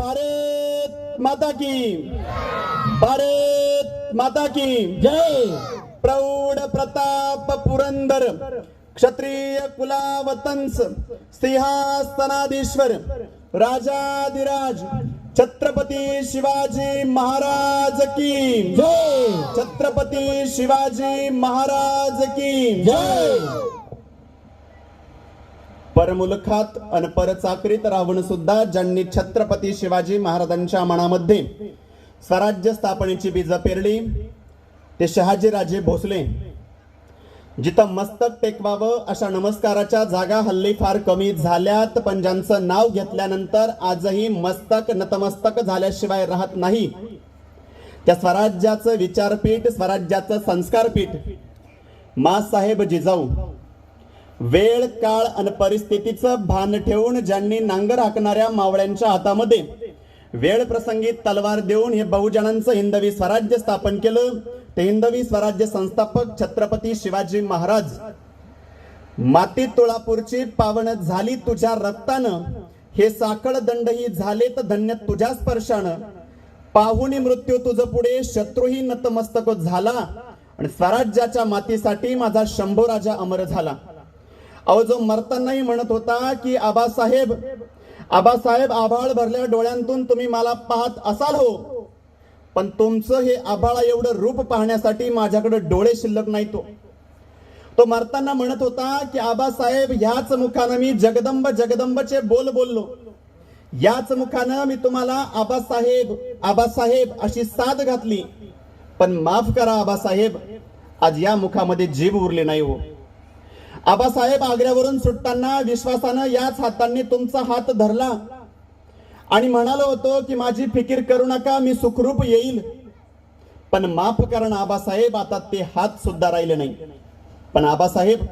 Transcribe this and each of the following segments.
भारत माता की। भारत माता की। जय। प्रौढ प्रताप पुरंदर। क्षत्रिय कुलावतंस। सिंहासनाधीश्वर। राजाधिराज। छत्रपती शिवाजी महाराज की। जय। छत्रपती शिवाजी महाराज की। जय। परमुलखात अन परचाकरीत राहून सुद्धा ज्यांनी छत्रपती शिवाजी महाराजांच्या मनामध्ये स्वराज्य स्थापनेची बीज पेरली ते शहाजीराजे भोसले. जिथं मस्तक टेकवावं अशा नमस्काराच्या जागा हल्ली फार कमी झाल्यात पण ज्यांचं नाव घेतल्यानंतर आजही मस्तक नतमस्तक झाल्याशिवाय राहत नाही. त्या स्वराज्याचं विचारपीठ स्वराज्याचं संस्कारपीठ मासाहेब जिजाऊ. वेळ काळ आणि परिस्थितीचं भान ठेवून ज्यांनी नांगर हाकणाऱ्या मावळ्यांच्या हातामध्ये वेळ प्रसंगी तलवार देऊन हे बहुजनांचं हिंदवी स्वराज्य स्थापन केलं ते हिंदवी स्वराज्य संस्थापक छत्रपती शिवाजी महाराज. माती तुळापूरची पावन झाली तुझ्या रक्तानं हे साखळ दंडही झाले तर धन्य तुझ्या स्पर्शानं. पाहुणी मृत्यू तुझ पुढे शत्रूही नतमस्तक झाला आणि स्वराज्याच्या मातीसाठी माझा शंभू राजा अमर झाला. अहो जो मरतानाही म्हणत होता की आबासाहेब आबासाहेब आभाळ भरल्या डोळ्यांतून तुम्ही मला पाहत असाल हो. पण तुमचं हे आभाळा एवढं रूप पाहण्यासाठी माझ्याकडे डोळे शिल्लक नाही तो हो. तो मरताना म्हणत होता की आबासाहेब ह्याच मुखानं मी जगदंब जगदंबचे बोल बोललो. याच मुखानं मी तुम्हाला आबासाहेब आबासाहेब अशी साथ घातली. पण माफ करा आबासाहेब आज या मुखामध्ये जीभ उरले नाही हो. आबासाहेब आग्र्यावरून सुटताना विश्वासानं याच हातांनी तुमचा हात धरला. आणि म्हणालो होतो की माझी फिकीर करू नका मी सुखरूप येईल. पण माफ करा आबासाहेब आता ते हात सुद्धा राहिले नाही. पण आबासाहेब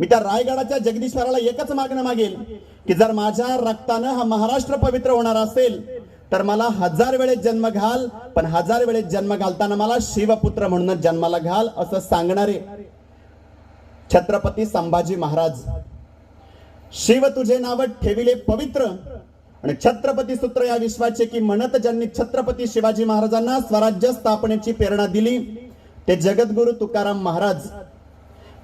मी त्या रायगडाच्या जगदीश्वराला एकच मागणं मागेल की जर माझ्या रक्तानं हा महाराष्ट्र पवित्र होणार असेल तर मला हजार वेळेस जन्म घाल पण हजार वेळेस जन्म घालताना मला शिवपुत्र म्हणून जन्माला घाल असं सांगणारे छत्रपती संभाजी महाराज. शिव तुझे नाव ठेविले पवित्र. आणि छत्रपती सूत्र या विश्वाचे की म्हणत ज्यांनी छत्रपती शिवाजी महाराजांना स्वराज्य स्थापनेची प्रेरणा दिली ते जगद्गुरु तुकाराम महाराज.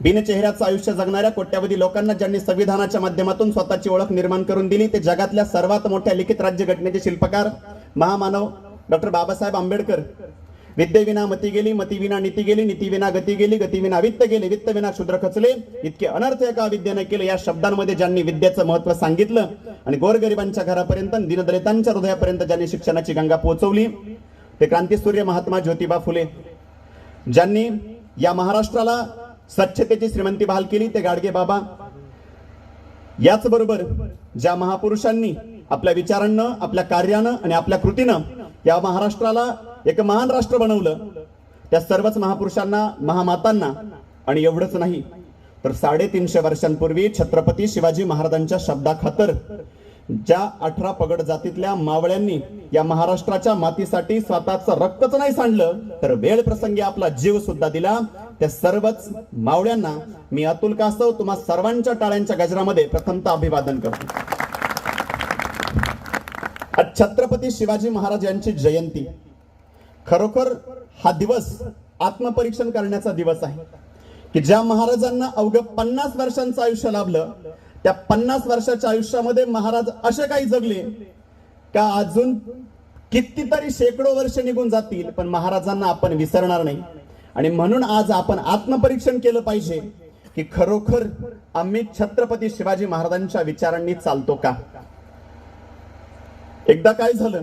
बिनचेहऱ्याचं आयुष्य जगणाऱ्या कोट्यावधी लोकांना ज्यांनी संविधानाच्या माध्यमातून स्वतःची ओळख निर्माण करून दिली ते जगातल्या सर्वात मोठ्या लिखित राज्य घटनेचे शिल्पकार महामानव डॉक्टर बाबासाहेब आंबेडकर. विद्येविना मती गेली मतीविना नीती गेली नीतीविना गती गेली गतीविना वित्त गेले वित्तविना शूद्र खचले. इतके अनर्थ एका विद्येनं केले या शब्दांमध्ये ज्यांनी विद्येचं महत्त्व सांगितलं आणि गोरगरिबांच्या घरापर्यंत दिनदलितांच्या हृदयापर्यंत ज्यांनी शिक्षणाची गंगा पोहोचवली ते क्रांतीसूर्य महात्मा ज्योतिबा फुले. ज्यांनी या महाराष्ट्राला स्वच्छतेची श्रीमंती बहाल केली ते गाडगे बाबा. याचबरोबर ज्या महापुरुषांनी आपल्या विचारांनं आपल्या कार्यानं आणि आपल्या कृतीनं या महाराष्ट्राला एक महान राष्ट्र बनवलं. त्या सर्वच महापुरुषांना महामातांना आणि एवढंच नाही तर साडेतीनशे वर्षांपूर्वी छत्रपती शिवाजी महाराजांच्या शब्दाखातर ज्या अठरा पगड जातीतल्या मावळ्यांनी या महाराष्ट्राच्या मातीसाठी स्वतःचं रक्तच नाही सांडलं तर वेळ प्रसंगी आपला जीव सुद्धा दिला. त्या सर्वच मावळ्यांना मी अतुल कासव तुम्हा सर्वांच्या टाळ्यांच्या गजरामध्ये प्रथमतः अभिवादन करतो. छत्रपती शिवाजी महाराज यांची जयंती खरोखर हा दिवस आत्मपरीक्षण करण्याचा दिवस आहे. की ज्या महाराजांना अवघ पन्नास वर्षांचं आयुष्य लाभलं त्या पन्नास वर्षाच्या आयुष्यामध्ये महाराज असे काही जगले का अजून कितीतरी शेकडो वर्ष निघून जातील पण महाराजांना आपण विसरणार नाही. आणि म्हणून आज आपण आत्मपरीक्षण केलं पाहिजे की खरोखर आम्ही छत्रपती शिवाजी महाराजांच्या विचारांनी चालतो का? एकदा काय झालं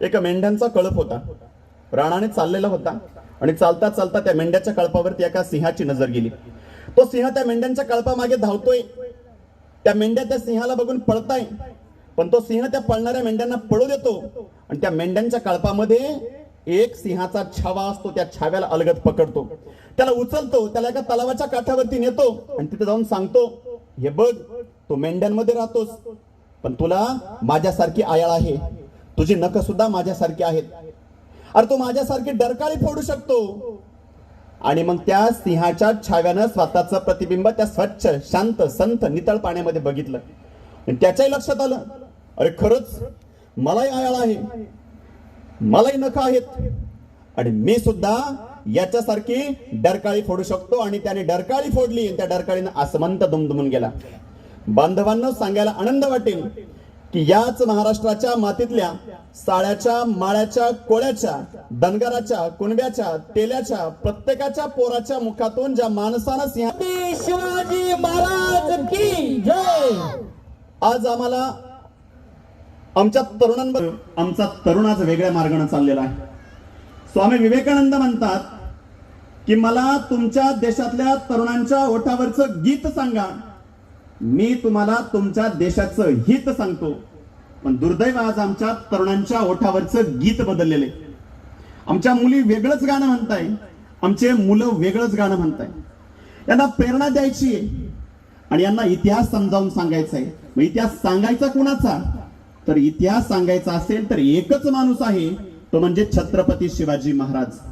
एका मेंढ्यांचा कळप होता. राणाने चाललेला होता आणि चालता चालता त्या मेंढ्याच्या कळपावरती एका सिंहाची नजर गेली. तो सिंह त्या मेंढ्यांच्या कळपामागे धावतोय. त्या मेंढ्या त्या सिंहाला बघून पळताय. पण तो सिंह त्या पळणाऱ्या मेंढ्यांना पळू देतो आणि त्या मेंढ्यांच्या कळपामध्ये एक सिंहाचा छावा असतो त्या छाव्याला अलगद पकडतो. त्याला उचलतो त्याला एका तलावाच्या काठावरती नेतो आणि तिथे जाऊन सांगतो हे बघ तू मेंढ्यांमध्ये राहतोस पण तुला माझ्यासारखी आयाळ आहे. तुझी नख सुद्धा माझ्यासारखी आहेत. अरे तो माझ्यासारखी डरकाळी फोडू शकतो. आणि मग त्या सिंहाच्या छाव्यानं स्वतःचं प्रतिबिंब त्या स्वच्छ शांत संत नितळ पाण्यामध्ये बघितलं. आणि त्याच्याही लक्षात आलं. अरे खरंच मलाही आयाळ आहे. मलाही नख आहेत. आणि मी सुद्धा याच्यासारखी डरकाळी फोडू शकतो. आणि त्याने डरकाळी फोडली आणि त्या डरकाळीनं आसमंत दुमदुमून गेला. बांधवांना सांगायला आनंद वाटेल. की याच महाराष्ट्राच्या मातीतल्या साळ्याच्या माळ्याच्या कोळ्याच्या धनगराच्या कुणब्याच्या तेल्याच्या प्रत्येकाच्या पोराच्या मुखातून ज्या माणसानं सिंह शिवाजी महाराज की जय! आज आम्हाला आमच्या तरुणांवर आमचा तरुण आज वेगळ्या मार्गाने चाललेला आहे. स्वामी विवेकानंद म्हणतात की मला तुमच्या देशातल्या तरुणांच्या ओठावरचं गीत सांगा. मी तुम्हाला तुमच्या देशाचं हित सांगतो. पण दुर्दैव आज आमच्या तरुणांच्या ओठावरचं गीत बदललेले आमच्या मुली वेगळंच गाणं म्हणताय. आमचे मुलं वेगळंच गाणं म्हणताय. यांना प्रेरणा द्यायची आहे. आणि यांना इतिहास समजावून सांगायचा आहे. मग इतिहास सांगायचा कुणाचा? तर इतिहास सांगायचा असेल तर एकच माणूस आहे. तो म्हणजे छत्रपती शिवाजी महाराज.